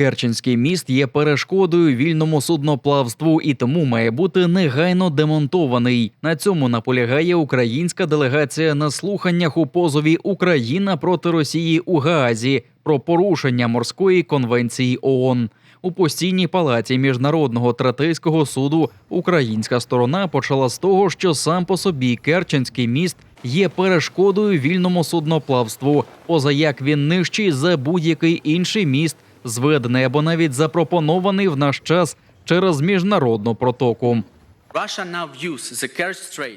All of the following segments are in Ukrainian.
Керченський міст є перешкодою вільному судноплавству і тому має бути негайно демонтований. На цьому наполягає українська делегація на слуханнях у позові Україна проти Росії у Гаазі про порушення морської конвенції ООН. У постійній палаті міжнародного третейського суду українська сторона почала з того, що сам по собі Керченський міст є перешкодою вільному судноплавству, поза як він нижчий за будь-який інший міст, зведений або навіть запропонований в наш час через міжнародну протоку.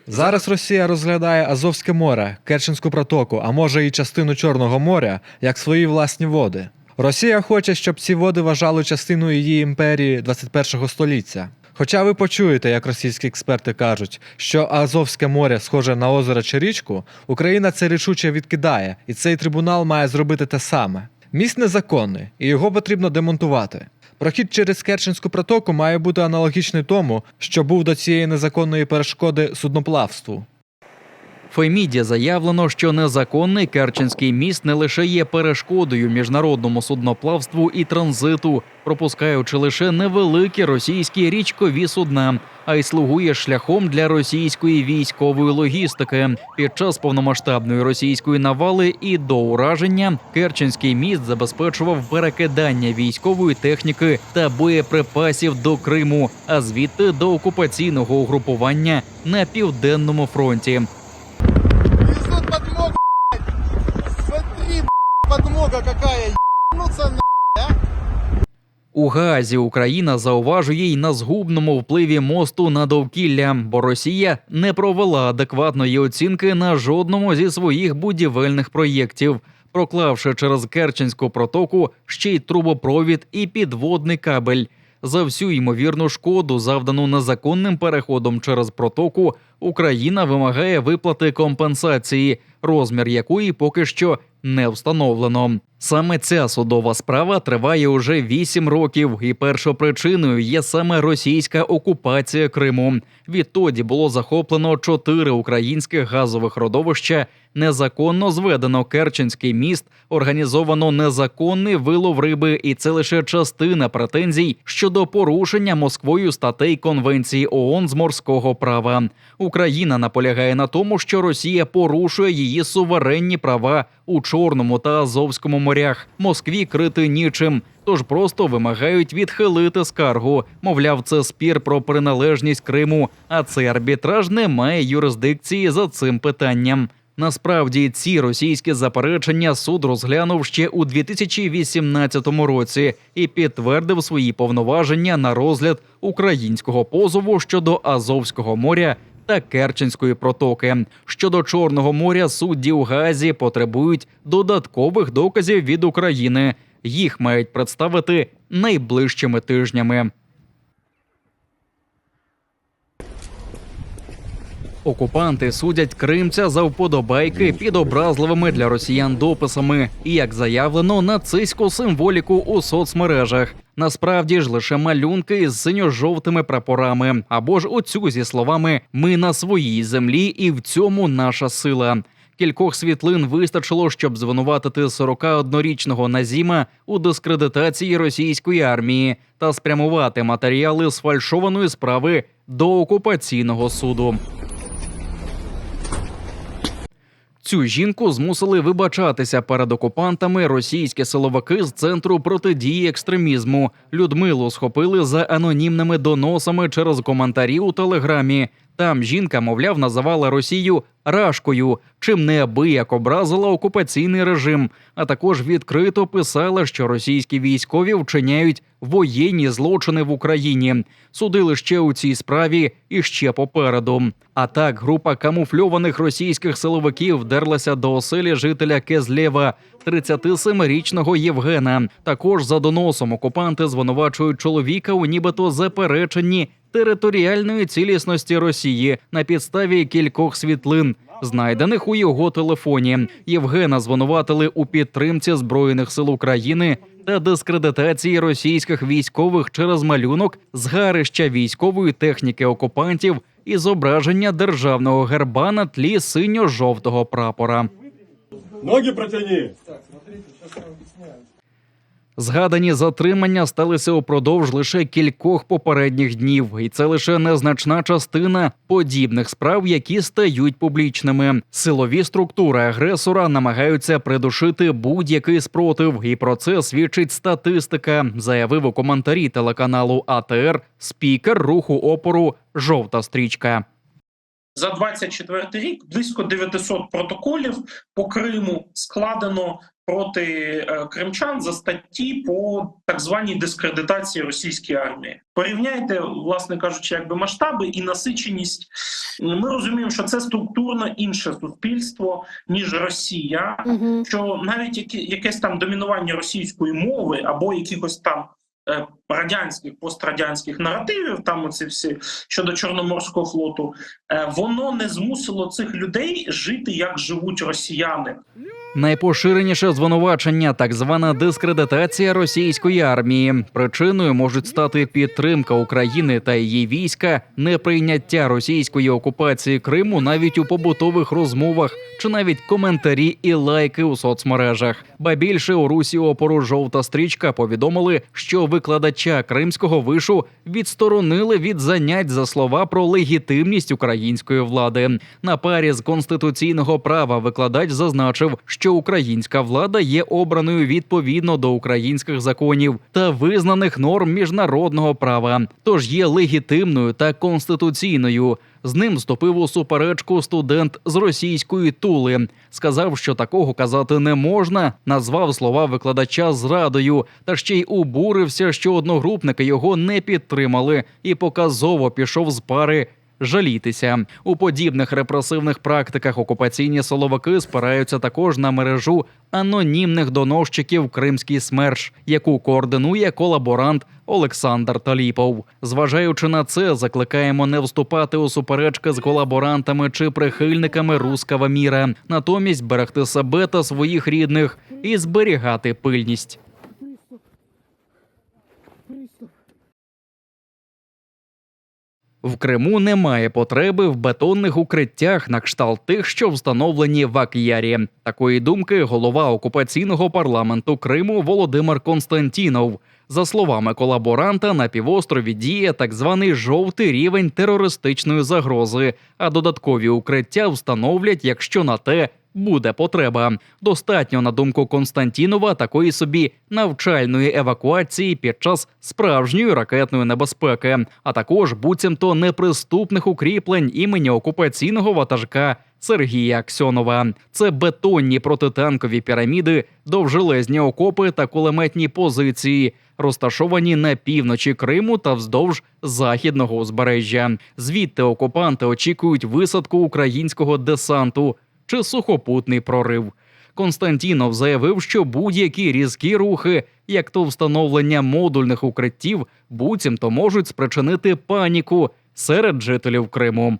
Зараз Росія розглядає Азовське море, Керченську протоку, а може і частину Чорного моря як свої власні води. Росія хоче, щоб ці води вважали частиною її імперії 21 століття. Хоча ви почуєте, як російські експерти кажуть, що Азовське море схоже на озеро чи річку, Україна це рішуче відкидає, і цей трибунал має зробити те саме. Міст незаконний, і його потрібно демонтувати. Прохід через Керченську протоку має бути аналогічний тому, що був до цієї незаконної перешкоди судноплавству. Феміді заявлено, що незаконний Керченський міст не лише є перешкодою міжнародному судноплавству і транзиту, пропускаючи лише невеликі російські річкові судна, а й слугує шляхом для російської військової логістики. Під час повномасштабної російської навали і до ураження Керченський міст забезпечував перекидання військової техніки та боєприпасів до Криму, а звідти до окупаційного угрупування на південному фронті. Гаазі Україна зауважує й на згубному впливі мосту на довкілля, бо Росія не провела адекватної оцінки на жодному зі своїх будівельних проєктів, проклавши через Керченську протоку ще й трубопровід і підводний кабель. За всю ймовірну шкоду, завдану незаконним переходом через протоку, Україна вимагає виплати компенсації, розмір якої поки що не встановлено. Саме ця судова справа триває уже вісім років, і першопричиною є саме російська окупація Криму. Відтоді було захоплено чотири українських газових родовища, незаконно зведено Керченський міст, організовано незаконний вилов риби, і це лише частина претензій щодо порушення Москвою статей Конвенції ООН з морського права. Україна наполягає на тому, що Росія порушує її суверенні права у Чорному та Азовському морях. Москві крити нічим. Тож просто вимагають відхилити скаргу. Мовляв, це спір про приналежність Криму, а цей арбітраж не має юрисдикції за цим питанням. Насправді ці російські заперечення суд розглянув ще у 2018 році і підтвердив свої повноваження на розгляд українського позову щодо Азовського моря та Керченської протоки. Щодо Чорного моря судді у Газі потребують додаткових доказів від України. Їх мають представити найближчими тижнями. Окупанти судять кримця за вподобайки під образливими для росіян дописами і, як заявлено, нацистську символіку у соцмережах. Насправді ж лише малюнки із синьо-жовтими прапорами, або ж оцю зі словами Ми на своїй землі, і в цьому наша сила. Кількох світлин вистачило, щоб звинуватити 41-річного Назіма у дискредитації російської армії та спрямувати матеріали сфальшованої справи до окупаційного суду. Цю жінку змусили вибачатися перед окупантами російські силовики з центру протидії екстремізму. Людмилу схопили за анонімними доносами через коментарі у телеграмі. Там жінка, мовляв, називала Росію рашкою, чим неабияк образила окупаційний режим, а також відкрито писала, що російські військові вчиняють воєнні злочини в Україні. Судили ще у цій справі і ще попереду. А так, група камуфльованих російських силовиків вдерлася до оселі жителя Кезлєва, 37-річного Євгена. Також за доносом окупанти звинувачують чоловіка у нібито запереченні територіальної цілісності Росії на підставі кількох світлин, знайдених у його телефоні. Євгена звинуватили у підтримці збройних сил України та дискредитації російських військових через малюнок згарища військової техніки окупантів і зображення державного герба на тлі синьо-жовтого прапора. Ноги протяни. Згадані затримання сталися упродовж лише кількох попередніх днів, і це лише незначна частина подібних справ, які стають публічними. Силові структури агресора намагаються придушити будь-який спротив, і про це свідчить статистика, заявив у коментарі телеканалу АТР спікер руху опору Жовта стрічка. За 24 рік близько 900 протоколів по Криму складено проти е, кримчан за статті по так званій дискредитації російської армії. Порівняйте, власне кажучи, якби масштаби і насиченість. Ми розуміємо, що це структурно інше суспільство ніж Росія, Мгм. що навіть які, якесь там домінування російської мови або якихось там е, радянських пострадянських наративів, там оці всі щодо Чорноморського флоту, е, воно не змусило цих людей жити як живуть росіяни. Найпоширеніше звинувачення так звана дискредитація російської армії. Причиною можуть стати підтримка України та її війська, неприйняття російської окупації Криму навіть у побутових розмовах, чи навіть коментарі і лайки у соцмережах. Ба більше у русі опору жовта стрічка повідомили, що викладача кримського вишу відсторонили від занять за слова про легітимність української влади. На парі з конституційного права викладач зазначив, що українська влада є обраною відповідно до українських законів та визнаних норм міжнародного права, тож є легітимною та конституційною. З ним вступив у суперечку студент з російської тули. Сказав, що такого казати не можна, назвав слова викладача зрадою, та ще й обурився, що одногрупники його не підтримали, і показово пішов з пари. Жалітися у подібних репресивних практиках окупаційні соловики спираються також на мережу анонімних доносчиків Кримський смерш, яку координує колаборант Олександр Таліпов. Зважаючи на це, закликаємо не вступати у суперечки з колаборантами чи прихильниками руского міра, натомість берегти себе та своїх рідних і зберігати пильність. В Криму немає потреби в бетонних укриттях на кшталт тих, що встановлені в Ак'ярі. Такої думки голова окупаційного парламенту Криму Володимир Константінов. За словами колаборанта, на півострові діє так званий жовтий рівень терористичної загрози, а додаткові укриття встановлять, якщо на те буде потреба. Достатньо, на думку Константінова, такої собі навчальної евакуації під час справжньої ракетної небезпеки, а також буцімто неприступних укріплень імені окупаційного ватажка. Сергія Аксьонова це бетонні протитанкові піраміди, довжелезні окопи та кулеметні позиції, розташовані на півночі Криму та вздовж західного узбережжя. Звідти окупанти очікують висадку українського десанту чи сухопутний прорив. Константінов заявив, що будь-які різкі рухи, як то встановлення модульних укриттів, буцімто можуть спричинити паніку серед жителів Криму.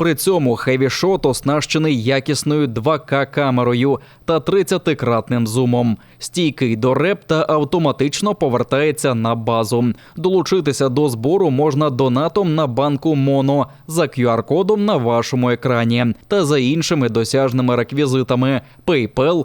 При цьому хевішот оснащений якісною 2К камерою та 30-кратним зумом. Стійкий до реп та автоматично повертається на базу. Долучитися до збору можна донатом на банку Моно за QR-кодом на вашому екрані та за іншими досяжними реквізитами PayPal